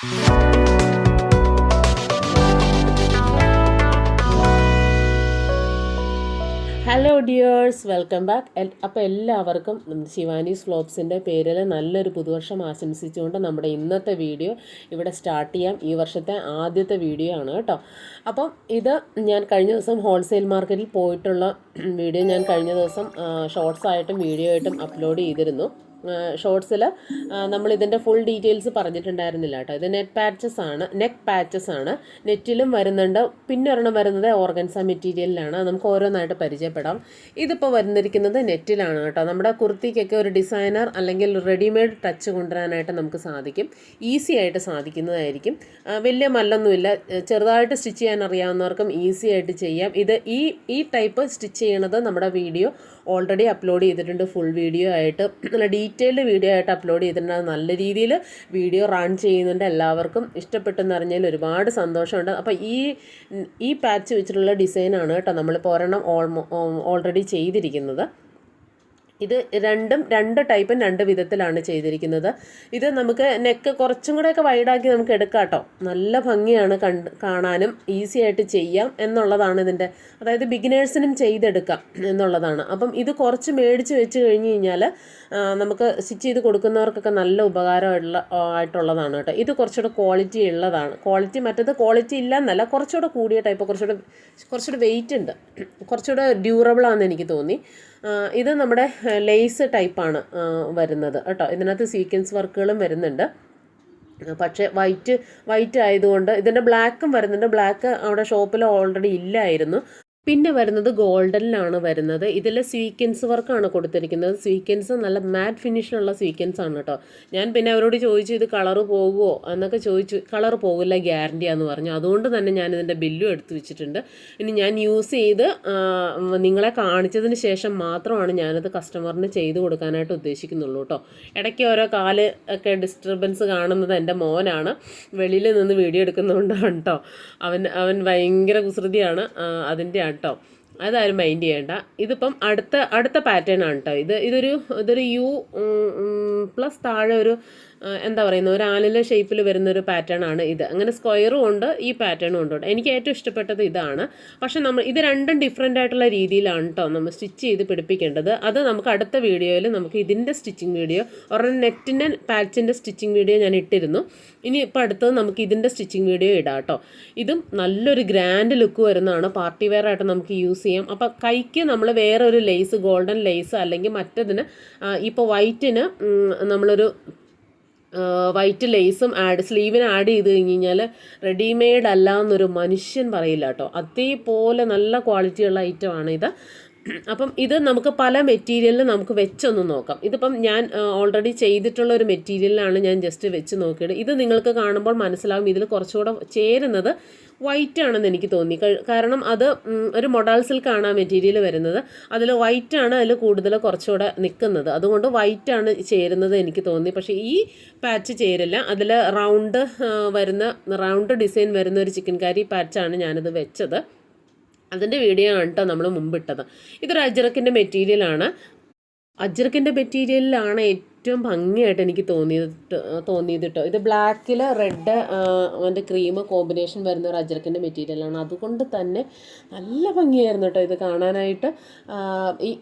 Hello dears welcome back അപ്പോൾ എല്ലാവർക്കും ശിവാനീസ് ഫ്ലോപ്സിന്റെ പേരിൽ നല്ലൊരു പുതുവർഷം ആശംസിച്ചുകൊണ്ട് നമ്മുടെ ഇന്നത്തെ വീഡിയോ ഇവിടെ സ്റ്റാർട്ട് ചെയ്യാം. ഈ വർഷത്തെ ആദ്യത്തെ വീഡിയോ ആണ് കേട്ടോ. അപ്പം ഇത് ഞാൻ കഴിഞ്ഞ ദിവസം ഹോൾസെയിൽ മാർക്കറ്റിൽ പോയിട്ടുള്ള വീഡിയോ ഞാൻ കഴിഞ്ഞ ദിവസം ഷോർട്സ് ആയിട്ടും വീഡിയോ ആയിട്ടും അപ്ലോഡ് ചെയ്തിരുന്നു. ഷോർട്സിൽ നമ്മൾ ഇതിന്റെ ഫുൾ ഡീറ്റെയിൽസ് പറഞ്ഞിട്ടുണ്ടായിരുന്നില്ല കേട്ടോ. ഇത് നെറ്റ് പാച്ചസ് ആണ് നെക്ക് പാച്ചസ് ആണ്. നെറ്റിലും വരുന്നുണ്ട്. പിന്നെ ഒരെണ്ണം വരുന്നത് ഓർഗൻസ മെറ്റീരിയലിലാണ് നമുക്ക് ഓരോന്നായിട്ട് പരിചയപ്പെടാം. ഇതിപ്പോൾ വരുന്നിരിക്കുന്നത് നെറ്റിലാണ് കേട്ടോ. നമ്മുടെ കുർത്തിക്കൊക്കെ ഒരു ഡിസൈനർ അല്ലെങ്കിൽ റെഡിമെയ്ഡ് ടച്ച് കൊണ്ടുവരാനായിട്ട് നമുക്ക് സാധിക്കും. ഈസി ആയിട്ട് സാധിക്കുന്നതായിരിക്കും. വലിയ മല്ലൊന്നുമില്ല. ചെറുതായിട്ട് സ്റ്റിച്ച് ചെയ്യാൻ അറിയാവുന്നവർക്കും ഈസി ആയിട്ട് ചെയ്യാം. ഇത് ഈ ഈ ടൈപ്പ് സ്റ്റിച്ച് ചെയ്യണത് നമ്മുടെ വീഡിയോ ഓൾറെഡി അപ്ലോഡ് ചെയ്തിട്ടുണ്ട്. ഫുൾ വീഡിയോ ആയിട്ട്. നല്ല ഡീറ്റെയിൽഡ് വീഡിയോ ആയിട്ട് അപ്ലോഡ് ചെയ്തിട്ടുണ്ട്. നല്ല രീതിയിൽ വീഡിയോ റൺ ചെയ്യുന്നുണ്ട്. എല്ലാവർക്കും ഇഷ്ടപ്പെട്ടെന്ന് അറിഞ്ഞതിൽ ഒരുപാട് സന്തോഷമുണ്ട്. അപ്പോൾ ഈ ഈ പാച്ച് വെച്ചിട്ടുള്ള ഡിസൈനാണ് കേട്ടോ നമ്മളിപ്പോൾ ഒരെണ്ണം ഓൾമോ ഓൾറെഡി ചെയ്തിരിക്കുന്നത്. ഇത് രണ്ടും രണ്ട് ടൈപ്പും രണ്ട് വിധത്തിലാണ് ചെയ്തിരിക്കുന്നത്. ഇത് നമുക്ക് നെക്ക് കുറച്ചും കൂടെയൊക്കെ വൈഡാക്കി നമുക്ക് എടുക്കാം കേട്ടോ നല്ല ഭംഗിയാണ് കണ്ട് കാണാനും ഈസി ആയിട്ട് ചെയ്യാം എന്നുള്ളതാണ് ഇതിന്റെ അതായത് ബിഗിനേഴ്സിനും ചെയ്തെടുക്കാം എന്നുള്ളതാണ്. അപ്പം ഇത് കുറച്ച് മേടിച്ച് വെച്ച് കഴിഞ്ഞ് കഴിഞ്ഞാൽ നമുക്ക് സ്റ്റിച്ച് ചെയ്ത് കൊടുക്കുന്നവർക്കൊക്കെ നല്ല ഉപകാരമുള്ള ആയിട്ടുള്ളതാണ് കേട്ടോ ഇത് കുറച്ചുകൂടെ ക്വാളിറ്റി ഉള്ളതാണ്. ക്വാളിറ്റി മറ്റത് ക്വാളിറ്റി ഇല്ല എന്നല്ല കുറച്ചുകൂടെ കൂടിയ ടൈപ്പ് കുറച്ചുകൂടെ കുറച്ചുകൂടെ വെയിറ്റ് ഉണ്ട്. കുറച്ചുകൂടെ ഡ്യൂറബിൾ ആണെന്ന് എനിക്ക് തോന്നി. ഇത് നമ്മുടെ ലേസ് ടൈപ്പാണ് വരുന്നത് കേട്ടോ. ഇതിനകത്ത് സീക്വൻസ് വർക്കുകളും വരുന്നുണ്ട്. പക്ഷേ വൈറ്റ് വൈറ്റ് ആയതുകൊണ്ട് ഇതിന്റെ ബ്ലാക്കും വരുന്നുണ്ട്. ബ്ലാക്ക് അവിടെ ഷോപ്പിൽ ഓൾറെഡി ഇല്ലായിരുന്നു. പിന്നെ വരുന്നത് ഗോൾഡനിലാണ് വരുന്നത്. ഇതിൽ സ്വീക്വൻസ് വർക്കാണ് കൊടുത്തിരിക്കുന്നത്. സ്വീക്വൻസ് നല്ല മാറ്റ് ഫിനിഷിലുള്ള സ്വീക്വൻസ് ആണ് കേട്ടോ. ഞാൻ പിന്നെ അവരോട് ചോദിച്ചു ഇത് കളർ പോകുമോ എന്നൊക്കെ ചോദിച്ചു കളർ പോകില്ല ഗ്യാരണ്ടിയാന്ന് പറഞ്ഞു. അതുകൊണ്ട് തന്നെ ഞാൻ ഇതിന്റെ ബില്ലും എടുത്തു വെച്ചിട്ടുണ്ട്. ഇനി ഞാൻ യൂസ് ചെയ്ത് നിങ്ങളെ കാണിച്ചതിന് ശേഷം മാത്രമാണ് ഞാനത് കസ്റ്റമറിന് ചെയ്ത് കൊടുക്കാനായിട്ട് ഉദ്ദേശിക്കുന്നുള്ളൂ കേട്ടോ. ഇടയ്ക്ക് ഓരോ കാൽ ഒക്കെ ഡിസ്റ്റർബൻസ് കാണുന്നത് എന്റെ മോനാണ്. വെളിയിൽ നിന്ന് വീഡിയോ എടുക്കുന്നതുകൊണ്ടാണ് കേട്ടോ. അവൻ അവൻ ഭയങ്കര കുസൃതിയാണ്. അതിന്റെ കേട്ടോ. അതാരും മൈൻഡ് ചെയ്യേണ്ട. ഇതിപ്പം അടുത്ത അടുത്ത പാറ്റേൺ ആണ് കേട്ടോ ഇത് ഇതൊരു ഇതൊരു യു പ്ലസ് താഴെ ഒരു എന്താ പറയുന്നത് ഒരു ആലിലെ ഷേപ്പിൽ വരുന്ന ഒരു പാറ്റേൺ ആണ് ഇത്. അങ്ങനെ സ്ക്വയറും ഉണ്ട് ഈ പാറ്റേണും ഉണ്ട്. എനിക്ക് ഏറ്റവും ഇഷ്ടപ്പെട്ടത് ഇതാണ്. പക്ഷേ നമ്മൾ ഇത് രണ്ടും ഡിഫറെന്റ് ആയിട്ടുള്ള രീതിയിലാണ് കേട്ടോ നമ്മൾ സ്റ്റിച്ച് ചെയ്ത് പിടിപ്പിക്കേണ്ടത്. അത് നമുക്ക് അടുത്ത വീഡിയോയിൽ നമുക്ക് ഇതിന്റെ സ്റ്റിച്ചിങ് വീഡിയോ ഒരെണ്ണം നെറ്റിന്റെ പാച്ചിന്റെ സ്റ്റിച്ചിങ് വീഡിയോ ഞാൻ ഇട്ടിരുന്നു. ഇനി ഇപ്പോൾ അടുത്തത് നമുക്ക് ഇതിന്റെ സ്റ്റിച്ചിങ് വീഡിയോ ഇടാം കേട്ടോ ഇതും നല്ലൊരു ഗ്രാൻഡ് ലുക്ക് വരുന്നതാണ്. പാർട്ടി വെയർ ആയിട്ട് നമുക്ക് യൂസ് ചെയ്യാം. അപ്പോൾ കൈക്ക് നമ്മൾ വേറെ ഒരു ലേസ് ഗോൾഡൻ ലേസ് അല്ലെങ്കിൽ മറ്റതിന് ഇപ്പോൾ വൈറ്റിന് നമ്മളൊരു വൈറ്റ് ലേസും ആഡ് സ്ലീവിന് ആഡ് ചെയ്ത് കഴിഞ്ഞ് കഴിഞ്ഞാൽ റെഡിമെയ്ഡ് അല്ല എന്നൊരു മനുഷ്യൻ പറയില്ല കേട്ടോ. അതേപോലെ നല്ല ക്വാളിറ്റിയുള്ള ഐറ്റമാണ് ഇത്. അപ്പം ഇത് നമുക്ക് പല മെറ്റീരിയലിൽ നമുക്ക് വെച്ചൊന്ന് നോക്കാം. ഇതിപ്പം ഞാൻ ഓൾറെഡി ചെയ്തിട്ടുള്ള ഒരു മെറ്റീരിയലാണ് ഞാൻ ജസ്റ്റ് വെച്ച് നോക്കിയത്. ഇത് നിങ്ങൾക്ക് കാണുമ്പോൾ മനസ്സിലാകും ഇതിൽ കുറച്ചുകൂടെ ചേരുന്നത് വൈറ്റ് ആണെന്ന് എനിക്ക് തോന്നി. കാരണം അത് ഒരു മൊഡാൾ സിൽക്കാണ് ആ മെറ്റീരിയൽ വരുന്നത്. അതിൽ വൈറ്റ് ആണ് അതിൽ കൂടുതൽ കുറച്ചുകൂടെ നിൽക്കുന്നത്. അതുകൊണ്ട് വൈറ്റ് ആണ് ചേരുന്നത് എനിക്ക് തോന്നി. പക്ഷേ ഈ പാച്ച് ചേരില്ല. അതിൽ റൗണ്ട് വരുന്ന റൗണ്ട് ഡിസൈൻ വരുന്ന ഒരു ചിക്കൻ കാരി പാച്ചാണ് ഞാനത് വെച്ചത്. അതിന്റെ വീഡിയോ ആണ് കേട്ടോ നമ്മൾ മുമ്പിട്ടത്. ഇതൊരു അജ്രക്കിന്റെ മെറ്റീരിയലാണ് അജ്രക്കിന്റെ മെറ്റീരിയലിലാണ് ഏറ്റവും ഭംഗിയായിട്ട് എനിക്ക് തോന്നിയത് ട്ടോ- തോന്നിയത് കേട്ടോ ഇത് ബ്ലാക്കിൽ റെഡ് അതിന്റെ ക്രീം കോമ്പിനേഷൻ വരുന്ന ഒരു അജർക്കിന്റെ മെറ്റീരിയലാണ് അതുകൊണ്ട് തന്നെ നല്ല ഭംഗിയായിരുന്നു കേട്ടോ ഇത് കാണാനായിട്ട്.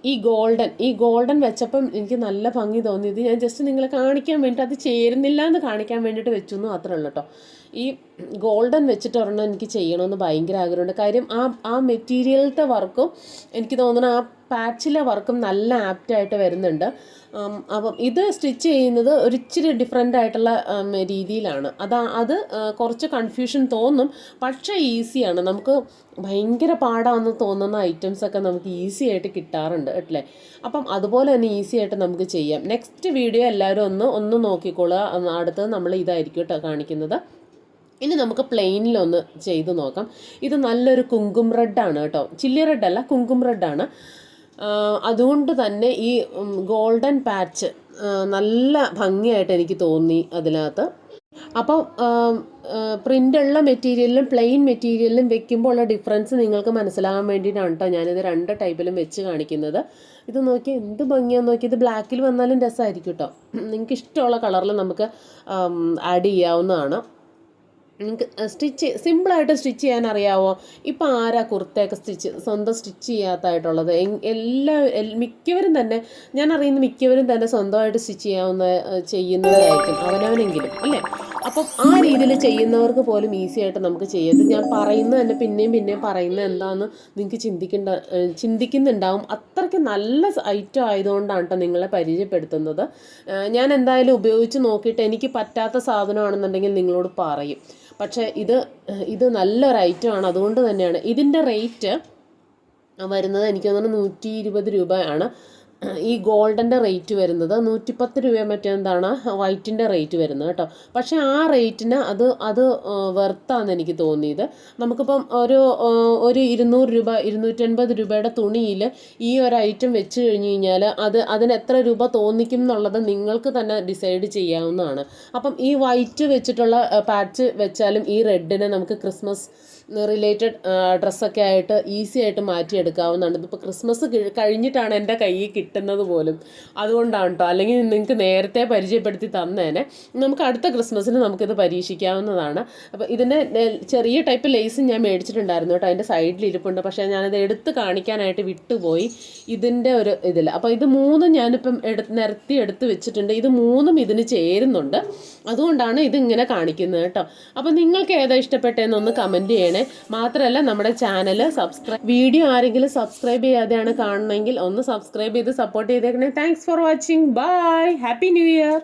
ഈ ഗോൾഡൻ ഈ ഗോൾഡൻ വെച്ചപ്പം എനിക്ക് നല്ല ഭംഗി തോന്നിയത്. ഞാൻ ജസ്റ്റ് നിങ്ങളെ കാണിക്കാൻ വേണ്ടിയിട്ട് അത് ചേരുന്നില്ല എന്ന് കാണിക്കാൻ വേണ്ടിയിട്ട് വെച്ചു എന്ന് മാത്രമേ ഉള്ളൂ കേട്ടോ. ഈ ഗോൾഡൻ വെച്ചിട്ട് ഒരെണ്ണം എനിക്ക് ചെയ്യണമെന്ന് ഭയങ്കര ആഗ്രഹമുണ്ട്. കാര്യം ആ ആ മെറ്റീരിയലിന്റെ വർക്കും എനിക്ക് തോന്നുന്നു ആ പാച്ചിലെ വർക്കും നല്ല ആപ്റ്റായിട്ട് വരുന്നുണ്ട്. അപ്പം ഇത് സ്റ്റിച്ച് ചെയ്യുന്നത് ഒരിച്ചിരി ഡിഫറെന്റ് ആയിട്ടുള്ള രീതിയിലാണ്. അതാ അത് കുറച്ച് കൺഫ്യൂഷൻ തോന്നും. പക്ഷേ ഈസിയാണ്. നമുക്ക് ഭയങ്കര പാടാണെന്ന് തോന്നുന്ന ഐറ്റംസൊക്കെ നമുക്ക് ഈസി ആയിട്ട് കിട്ടാറുണ്ട് അല്ലേ? അപ്പം അതുപോലെ തന്നെ ഈസി ആയിട്ട് നമുക്ക് ചെയ്യാം. നെക്സ്റ്റ് വീഡിയോ എല്ലാവരും ഒന്ന് ഒന്ന് നോക്കിക്കോളുക. അടുത്തത് നമ്മൾ ഇതായിരിക്കും കേട്ടോ കാണിക്കുന്നത്. ഇനി നമുക്ക് പ്ലെയിനിലൊന്ന് ചെയ്ത് നോക്കാം. ഇത് നല്ലൊരു കുങ്കും റെഡാണ് കേട്ടോ ചില്ലി റെഡല്ല കുങ്കും റെഡാണ് അതുകൊണ്ട് തന്നെ ഈ ഗോൾഡൻ പാച്ച് നല്ല ഭംഗിയായിട്ട് എനിക്ക് തോന്നി അതിനകത്ത്. അപ്പോൾ പ്രിന്റുള്ള മെറ്റീരിയലിലും പ്ലെയിൻ മെറ്റീരിയലിലും വെക്കുമ്പോൾ ഉള്ള ഡിഫറൻസ് നിങ്ങൾക്ക് മനസ്സിലാകാൻ വേണ്ടിയിട്ടാണ് കേട്ടോ ഞാനിത് രണ്ട് ടൈപ്പിലും വെച്ച് കാണിക്കുന്നത്. ഇത് നോക്കി എന്ത് ഭംഗിയാന്ന് നോക്കി ഇത് ബ്ലാക്കിൽ വന്നാലും രസമായിരിക്കും കേട്ടോ നിങ്ങൾക്ക് ഇഷ്ടമുള്ള കളറിൽ നമുക്ക് ആഡ് ചെയ്യാവുന്നതാണ്. നിങ്ങൾക്ക് സ്റ്റിച്ച് സിമ്പിളായിട്ട് സ്റ്റിച്ച് ചെയ്യാൻ അറിയാവോ ഇപ്പം ആരാ കുർത്തയൊക്കെ സ്റ്റിച്ച് സ്വന്തം സ്റ്റിച്ച് ചെയ്യാത്തതായിട്ടുള്ളത് എല്ലാ മിക്കവരും തന്നെ ഞാൻ അറിയുന്ന മിക്കവരും തന്നെ സ്വന്തമായിട്ട് സ്റ്റിച്ച് ചെയ്യാവുന്ന ചെയ്യുന്നതായിരിക്കും അവനവനെങ്കിലും അല്ലേ? അപ്പം ആ രീതിയിൽ ചെയ്യുന്നവർക്ക് പോലും ഈസി ആയിട്ട് നമുക്ക് ചെയ്യാം. ഇത് ഞാൻ പറയുന്ന തന്നെ പിന്നെയും പിന്നെയും പറയുന്നത് എന്താണെന്ന് നിങ്ങൾക്ക് ചിന്തിക്കേണ്ട ചിന്തിക്കുന്നുണ്ടാവും. അത്രയ്ക്ക് നല്ല ഐറ്റം ആയതുകൊണ്ടാണ് കേട്ടോ നിങ്ങളെ പരിചയപ്പെടുത്തുന്നത്. ഞാൻ എന്തായാലും ഉപയോഗിച്ച് നോക്കിയിട്ട് എനിക്ക് പറ്റാത്ത സാധനമാണെന്നുണ്ടെങ്കിൽ നിങ്ങളോട് പറയും. പക്ഷേ ഇത് ഇത് നല്ലൊരു ഐറ്റമാണ് അതുകൊണ്ട് തന്നെയാണ്. ഇതിന്റെ റേറ്റ് വരുന്നത് എനിക്ക് തോന്നുന്നു നൂറ്റി ഇരുപത് രൂപയാണ്. ഈ ഗോൾഡിന്റെ റേറ്റ് വരുന്നത് നൂറ്റിപ്പത്ത് രൂപ മറ്റെന്താണ് വൈറ്റിന്റെ റേറ്റ് വരുന്നത് കേട്ടോ. പക്ഷേ ആ റേറ്റിന് അത് അത് വെർത്താന്ന് എനിക്ക് തോന്നിയത്. നമുക്കിപ്പം ഒരു ഒരു ഇരുന്നൂറ് രൂപ ഇരുന്നൂറ്റൻപത് രൂപയുടെ തുണിയിൽ ഈ ഒരു ഐറ്റം വെച്ച് കഴിഞ്ഞ് കഴിഞ്ഞാൽ അത് അതിന് എത്ര രൂപ തോന്നിക്കും എന്നുള്ളത് നിങ്ങൾക്ക് തന്നെ ഡിസൈഡ് ചെയ്യാവുന്നതാണ്. അപ്പം ഈ വൈറ്റ് വെച്ചിട്ടുള്ള പാച്ച് വെച്ചാലും ഈ റെഡിനെ നമുക്ക് ക്രിസ്മസ് റിലേറ്റഡ് ഡ്രസ്സൊക്കെ ആയിട്ട് ഈസി ആയിട്ട് മാറ്റിയെടുക്കാവുന്നതാണ്. ഇതിപ്പോൾ ക്രിസ്മസ് കഴിഞ്ഞിട്ടാണ് എന്റെ കയ്യിൽ പോലും അതുകൊണ്ടാണ് കേട്ടോ അല്ലെങ്കിൽ നിങ്ങൾക്ക് നേരത്തെ പരിചയപ്പെടുത്തി തന്നേനെ. നമുക്ക് അടുത്ത ക്രിസ്മസിന് നമുക്കിത് പരീക്ഷിക്കാവുന്നതാണ്. അപ്പോൾ ഇതിന്റെ ചെറിയ ടൈപ്പ് ലേസും ഞാൻ മേടിച്ചിട്ടുണ്ടായിരുന്നു കേട്ടോ അതിന്റെ സൈഡിൽ ഇരിപ്പുണ്ട്. പക്ഷേ ഞാനത് എടുത്ത് കാണിക്കാനായിട്ട് വിട്ടുപോയി. ഇതിന്റെ ഒരു ഇതിൽ അപ്പോൾ ഇത് മൂന്നും ഞാനിപ്പം എടുത്ത് നിരത്തി എടുത്ത് വെച്ചിട്ടുണ്ട്. ഇത് മൂന്നും ഇതിന് ചേരുന്നുണ്ട്. അതുകൊണ്ടാണ് ഇതിങ്ങനെ കാണിക്കുന്നത് കേട്ടോ അപ്പോൾ നിങ്ങൾക്ക് ഏതാ ഇഷ്ടപ്പെട്ടതെന്നൊന്ന് കമന്റ് ചെയ്യണേ. മാത്രമല്ല നമ്മുടെ ചാനൽ സബ്സ്ക്രൈബ് വീഡിയോ ആരെങ്കിലും സബ്സ്ക്രൈബ് ചെയ്യാതെയാണ് കാണണമെങ്കിൽ ഒന്ന് സബ്സ്ക്രൈബ് ചെയ്ത് സപ്പോർട്ട് ചെയ്തേക്കണേ. Thanks for watching bye happy new year